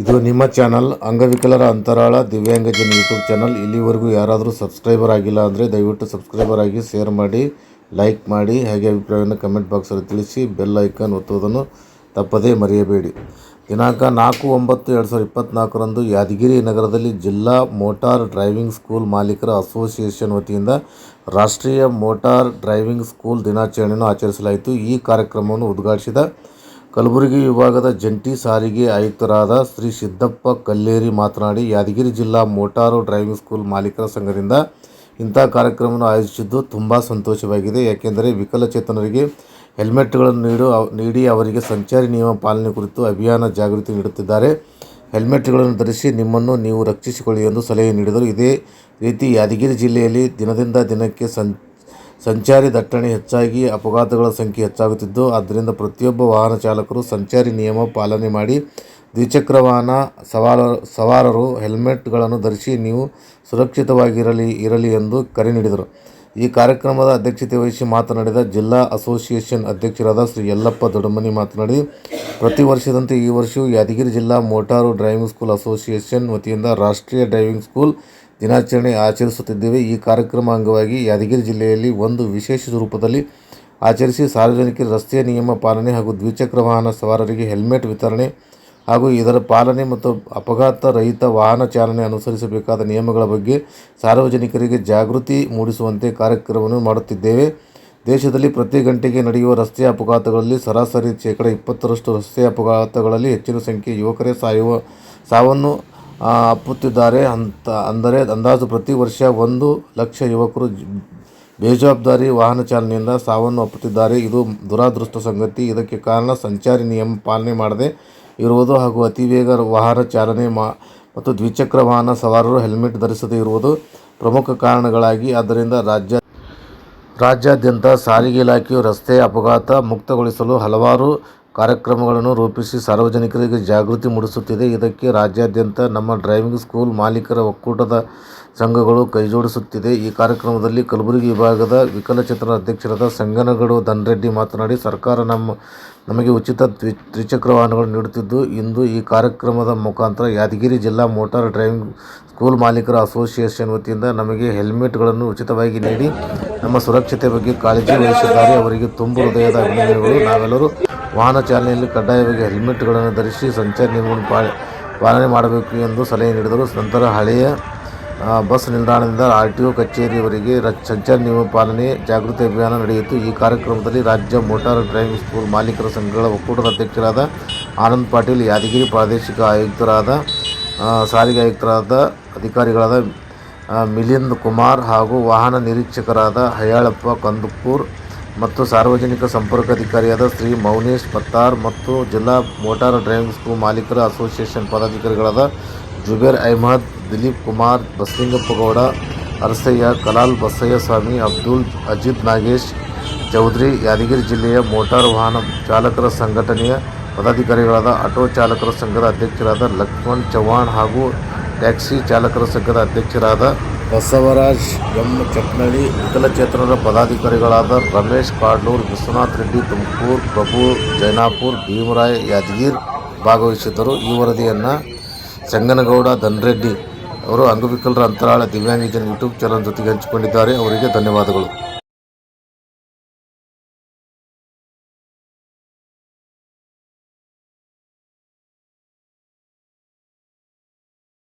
ಇದು ನಿಮ್ಮ ಚಾನಲ್ ಅಂಗವಿಕಲರ ಅಂತರಾಳ ದಿವ್ಯಾಂಗಜನ ಯೂಟ್ಯೂಬ್ ಚಾನಲ್ ಇಲ್ಲಿವರೆಗೂ ಯಾರಾದರೂ ಸಬ್ಸ್ಕ್ರೈಬರ್ ಆಗಿಲ್ಲ ಅಂದರೆ ದಯವಿಟ್ಟು ಸಬ್ಸ್ಕ್ರೈಬರ್ ಆಗಿ ಶೇರ್ ಮಾಡಿ ಲೈಕ್ ಮಾಡಿ, ಹಾಗೆ ಅಭಿಪ್ರಾಯವನ್ನು ಕಮೆಂಟ್ ಬಾಕ್ಸಲ್ಲಿ ತಿಳಿಸಿ ಬೆಲ್ ಐಕಾನ್ ಒತ್ತುವುದನ್ನು ತಪ್ಪದೇ ಮರೆಯಬೇಡಿ. ದಿನಾಂಕ ನಾಲ್ಕು ಒಂಬತ್ತು ಎರಡು ಸಾವಿರದ ಇಪ್ಪತ್ತ್ನಾಲ್ಕರಂದು ಯಾದಗಿರಿ ನಗರದಲ್ಲಿ ಜಿಲ್ಲಾ ಮೋಟಾರ್ ಡ್ರೈವಿಂಗ್ ಸ್ಕೂಲ್ ಮಾಲೀಕರ ಅಸೋಸಿಯೇಷನ್ ವತಿಯಿಂದ ರಾಷ್ಟ್ರೀಯ ಮೋಟಾರ್ ಡ್ರೈವಿಂಗ್ ಸ್ಕೂಲ್ ದಿನಾಚರಣೆಯನ್ನು ಆಚರಿಸಲಾಯಿತು. ಈ ಕಾರ್ಯಕ್ರಮವನ್ನು ಉದ್ಘಾಟಿಸಿದ ಕಲಬುರಗಿ ವಿಭಾಗದ ಜಂಟಿ ಸಾರಿಗೆ ಆಯುಕ್ತರಾದ ಶ್ರೀ ಸಿದ್ದಪ್ಪ ಕಲ್ಲೇರಿ ಮಾತನಾಡಿ, ಯಾದಗಿರಿ ಜಿಲ್ಲಾ ಮೋಟಾರು ಡ್ರೈವಿಂಗ್ ಸ್ಕೂಲ್ ಮಾಲೀಕರ ಸಂಘದಿಂದ ಇಂಥ ಕಾರ್ಯಕ್ರಮವನ್ನು ಆಯೋಜಿಸಿದ್ದು ತುಂಬ ಸಂತೋಷವಾಗಿದೆ. ಯಾಕೆಂದರೆ ವಿಕಲಚೇತನರಿಗೆ ಹೆಲ್ಮೆಟ್ಗಳನ್ನು ನೀಡು ನೀಡಿ ಅವರಿಗೆ ಸಂಚಾರಿ ನಿಯಮ ಪಾಲನೆ ಕುರಿತು ಅಭಿಯಾನ ಜಾಗೃತಿ ನೀಡುತ್ತಿದ್ದಾರೆ. ಹೆಲ್ಮೆಟ್ಗಳನ್ನು ಧರಿಸಿ ನಿಮ್ಮನ್ನು ನೀವು ರಕ್ಷಿಸಿಕೊಳ್ಳಿ ಎಂದು ಸಲಹೆ ನೀಡಿದರು. ಇದೇ ರೀತಿ ಯಾದಗಿರಿ ಜಿಲ್ಲೆಯಲ್ಲಿ ದಿನದಿಂದ ದಿನಕ್ಕೆ ಸಂ ಸಂಚಾರಿ ದಟ್ಟಣೆ ಹೆಚ್ಚಾಗಿ ಅಪಘಾತಗಳ ಸಂಖ್ಯೆ ಹೆಚ್ಚಾಗುತ್ತಿದ್ದು, ಆದ್ದರಿಂದ ಪ್ರತಿಯೊಬ್ಬ ವಾಹನ ಚಾಲಕರು ಸಂಚಾರಿ ನಿಯಮ ಪಾಲನೆ ಮಾಡಿ ದ್ವಿಚಕ್ರ ವಾಹನ ಸವಾರ, ಸವಾರರು ಹೆಲ್ಮೆಟ್ಗಳನ್ನು ಧರಿಸಿ ನೀವು ಸುರಕ್ಷಿತವಾಗಿರಲಿ, ಇರಲಿ ಎಂದು ಕರೆ ನೀಡಿದರು. ಈ ಕಾರ್ಯಕ್ರಮದ ಅಧ್ಯಕ್ಷತೆ ವಹಿಸಿ ಮಾತನಾಡಿದ ಜಿಲ್ಲಾ ಅಸೋಸಿಯೇಷನ್ ಅಧ್ಯಕ್ಷರಾದ ಶ್ರೀ ಯಲ್ಲಪ್ಪ ದೊಡಮನಿ ಮಾತನಾಡಿ, ಪ್ರತಿ ವರ್ಷದಂತೆ ಈ ವರ್ಷವೂ ಯಾದಗಿರಿ ಜಿಲ್ಲಾ ಮೋಟಾರು ಡ್ರೈವಿಂಗ್ ಸ್ಕೂಲ್ ಅಸೋಸಿಯೇಷನ್ ವತಿಯಿಂದ ರಾಷ್ಟ್ರೀಯ ಡ್ರೈವಿಂಗ್ ಸ್ಕೂಲ್ ದಿನಾಚರಣೆ ಆಚರಿಸುತ್ತಿದ್ದೇವೆ. ಈ ಕಾರ್ಯಕ್ರಮ ಅಂಗವಾಗಿ ಯಾದಗಿರಿ ಜಿಲ್ಲೆಯಲ್ಲಿ ಒಂದು ವಿಶೇಷ ರೂಪದಲ್ಲಿ ಆಚರಿಸಿ ಸಾರ್ವಜನಿಕರ ರಸ್ತೆಯ ನಿಯಮ ಪಾಲನೆ ಹಾಗೂ ದ್ವಿಚಕ್ರ ವಾಹನ ಸವಾರರಿಗೆ ಹೆಲ್ಮೆಟ್ ವಿತರಣೆ ಹಾಗೂ ಇದರ ಪಾಲನೆ ಮತ್ತು ಅಪಘಾತ ರಹಿತ ವಾಹನ ಚಾಲನೆ ಅನುಸರಿಸಬೇಕಾದ ನಿಯಮಗಳ ಬಗ್ಗೆ ಸಾರ್ವಜನಿಕರಿಗೆ ಜಾಗೃತಿ ಮೂಡಿಸುವಂತೆ ಕಾರ್ಯಕ್ರಮವನ್ನು ಮಾಡುತ್ತಿದ್ದೇವೆ. ದೇಶದಲ್ಲಿ ಪ್ರತಿ ಗಂಟೆಗೆ ನಡೆಯುವ ರಸ್ತೆ ಅಪಘಾತಗಳಲ್ಲಿ ಸರಾಸರಿ ಶೇಕಡ ಇಪ್ಪತ್ತರಷ್ಟು ರಸ್ತೆ ಅಪಘಾತಗಳಲ್ಲಿ ಹೆಚ್ಚಿನ ಸಂಖ್ಯೆ ಯುವಕರೇ ಸಾಯುವ ಸಾವನ್ನು ಅಪ್ಪುತ್ತಿದ್ದಾರೆ ಅಂತ ಅಂದರೆ ಅಂದಾಜು ಪ್ರತಿ ವರ್ಷ ಒಂದು ಲಕ್ಷ ಯುವಕರು ಬೇಜವಾಬ್ದಾರಿ ವಾಹನ ಚಾಲನೆಯಿಂದ ಸಾವನ್ನು ಅಪ್ಪುತ್ತಿದ್ದಾರೆ ಇದು ದುರಾದೃಷ್ಟ ಸಂಗತಿ. ಇದಕ್ಕೆ ಕಾರಣ ಸಂಚಾರಿ ನಿಯಮ ಪಾಲನೆ ಮಾಡದೆ ಇರುವುದು ಹಾಗೂ ಅತಿ ವೇಗ ವಾಹನ ಚಾಲನೆ ಮಾ, ಮತ್ತು ದ್ವಿಚಕ್ರ ವಾಹನ ಸವಾರರು ಹೆಲ್ಮೆಟ್ ಧರಿಸದೇ ಇರುವುದು ಪ್ರಮುಖ ಕಾರಣಗಳಾಗಿ. ಆದ್ದರಿಂದ ರಾಜ್ಯ, ರಾಜ್ಯಾದ್ಯಂತ ಸಾರಿಗೆ ಇಲಾಖೆಯು ರಸ್ತೆ ಅಪಘಾತ ಮುಕ್ತಗೊಳಿಸಲು ಹಲವಾರು ಕಾರ್ಯಕ್ರಮಗಳನ್ನು ರೂಪಿಸಿ ಸಾರ್ವಜನಿಕರಿಗೆ ಜಾಗೃತಿ ಮೂಡಿಸುತ್ತಿದೆ. ಇದಕ್ಕೆ ರಾಜ್ಯಾದ್ಯಂತ ನಮ್ಮ ಡ್ರೈವಿಂಗ್ ಸ್ಕೂಲ್ ಮಾಲೀಕರ ಒಕ್ಕೂಟದ ಸಂಘಗಳು ಕೈಜೋಡಿಸುತ್ತಿದೆ. ಈ ಕಾರ್ಯಕ್ರಮದಲ್ಲಿ ಕಲಬುರಗಿ ವಿಭಾಗದ ವಿಕಲಚೇತನ ಅಧ್ಯಕ್ಷರಾದ ಸಂಗನಗಡು ಧನರೆಡ್ಡಿ ಮಾತನಾಡಿ, ಸರ್ಕಾರ ನಮ್ಮ ನಮಗೆ ಉಚಿತ ದ್ವಿಚಕ್ರ ವಾಹನಗಳನ್ನು ನೀಡುತ್ತಿದ್ದು, ಇಂದು ಈ ಕಾರ್ಯಕ್ರಮದ ಮುಖಾಂತರ ಯಾದಗಿರಿ ಜಿಲ್ಲಾ ಮೋಟಾರ್ ಡ್ರೈವಿಂಗ್ ಸ್ಕೂಲ್ ಮಾಲೀಕರ ಅಸೋಸಿಯೇಷನ್ ವತಿಯಿಂದ ನಮಗೆ ಹೆಲ್ಮೆಟ್ಗಳನ್ನು ಉಚಿತವಾಗಿ ನೀಡಿ, ನಮ್ಮ ಸುರಕ್ಷತೆ ಬಗ್ಗೆ ಕಾಳಜಿ ವಹಿಸಿದ್ದಾರೆ. ಅವರಿಗೆ ತುಂಬು ಹೃದಯದ ಅಭಿನಂದನೆಗಳು. ನಾವೆಲ್ಲರೂ ವಾಹನ ಚಾಲನೆಯಲ್ಲಿ ಕಡ್ಡಾಯವಾಗಿ ಹೆಲ್ಮೆಟ್ಗಳನ್ನು ಧರಿಸಿ ಸಂಚಾರಿ ನಿಯಮವನ್ನು ಪಾಲನೆ ಮಾಡಬೇಕು ಎಂದು ಸಲಹೆ ನೀಡಿದರು. ನಂತರ ಹಳೆಯ ಬಸ್ ನಿಲ್ದಾಣದಿಂದ ಆರ್ ಟಿ ಒ ಕಚೇರಿಯವರೆಗೆ ಸಂಚಾರ ನಿಯಮ ಪಾಲನೆ ಜಾಗೃತಿ ಅಭಿಯಾನ ನಡೆಯಿತು. ಈ ಕಾರ್ಯಕ್ರಮದಲ್ಲಿ ರಾಜ್ಯ ಮೋಟಾರ್ ಡ್ರೈವಿಂಗ್ ಸ್ಕೂಲ್ ಮಾಲೀಕರ ಸಂಘಗಳ ಒಕ್ಕೂಟದ ಅಧ್ಯಕ್ಷರಾದ ಆನಂದ್ ಪಾಟೀಲ್, ಯಾದಗಿರಿ ಪ್ರಾದೇಶಿಕ ಆಯುಕ್ತರಾದ ಸಾರಿಗೆ ಆಯುಕ್ತರಾದ ಅಧಿಕಾರಿಗಳಾದ ಮಿಲಿಂದ್ ಕುಮಾರ್ ಹಾಗೂ ವಾಹನ ನಿರೀಕ್ಷಕರಾದ ಹಯಾಳಪ್ಪ ಕಂದುಕೂರ್ ಮತ್ತು ಸಾರ್ವಜನಿಕ ಸಂಪರ್ಕ ಅಧಿಕಾರಿಯಾದ ಶ್ರೀ ಮೌನೇಶ್ ಪತ್ತಾರ್ ಮತ್ತು ಜಿಲ್ಲಾ ಮೋಟಾರ್ ಡ್ರೈವಿಂಗ್ ಸ್ಕೂಲ್ ಮಾಲೀಕರ ಅಸೋಸಿಯೇಷನ್ ಪದಾಧಿಕಾರಿಗಳಾದ ಜುಬೇರ್ ಅಹ್ಮದ್, ದಿಲೀಪ್ ಕುಮಾರ್ ಬಸಲಿಂಗಪ್ಪಗೌಡ ಅರಸಯ್ಯ, ಕಲಾಲ್ ಬಸಯ್ಯ ಸ್ವಾಮಿ, ಅಬ್ದುಲ್ ಅಜಿತ್ ನಾಗೇಶ್, ಚೌಧರಿ, ಯಾದಗಿರಿ ಜಿಲ್ಲೆಯ ಮೋಟಾರ್ ವಾಹನ ಚಾಲಕರ ಸಂಘಟನೆಯ ಪದಾಧಿಕಾರಿಗಳಾದ ಆಟೋ ಚಾಲಕರ ಸಂಘದ ಅಧ್ಯಕ್ಷರಾದ ಲಕ್ಷ್ಮಣ್ ಚವ್ಹಾಣ್ ಹಾಗೂ ಟ್ಯಾಕ್ಸಿ ಚಾಲಕರ ಸಂಘದ ಅಧ್ಯಕ್ಷರಾದ ಬಸವರಾಜ್ ಎಂ. ಚಟ್ನಳ್ಳಿ ವಿಕಲಚೇತನರ ಪದಾಧಿಕಾರಿಗಳಾದ ರಮೇಶ್ ಕಾಡ್ಲೂರ್, ವಿಶ್ವನಾಥ್ ರೆಡ್ಡಿ, ತುಮಕೂರು, ಪ್ರಭು ಜೈನಾಪುರ್, ಭೀಮರಾಯ್ ಯಾದಗಿರ್ ಭಾಗವಹಿಸಿದ್ದರು. ಈ ವರದಿಯನ್ನು ಸಂಗನಗೌಡ ಧನ್ರೆಡ್ಡಿ ಅವರು ಅಂಗವಿಕಲರ ಅಂತರಾಳ ದಿವ್ಯಾಂಗಜನ ಯೂಟ್ಯೂಬ್ ಚಾನಲ್ ಜೊತೆಗೆ ಹಂಚಿಕೊಂಡಿದ್ದಾರೆ. ಅವರಿಗೆ ಧನ್ಯವಾದಗಳು.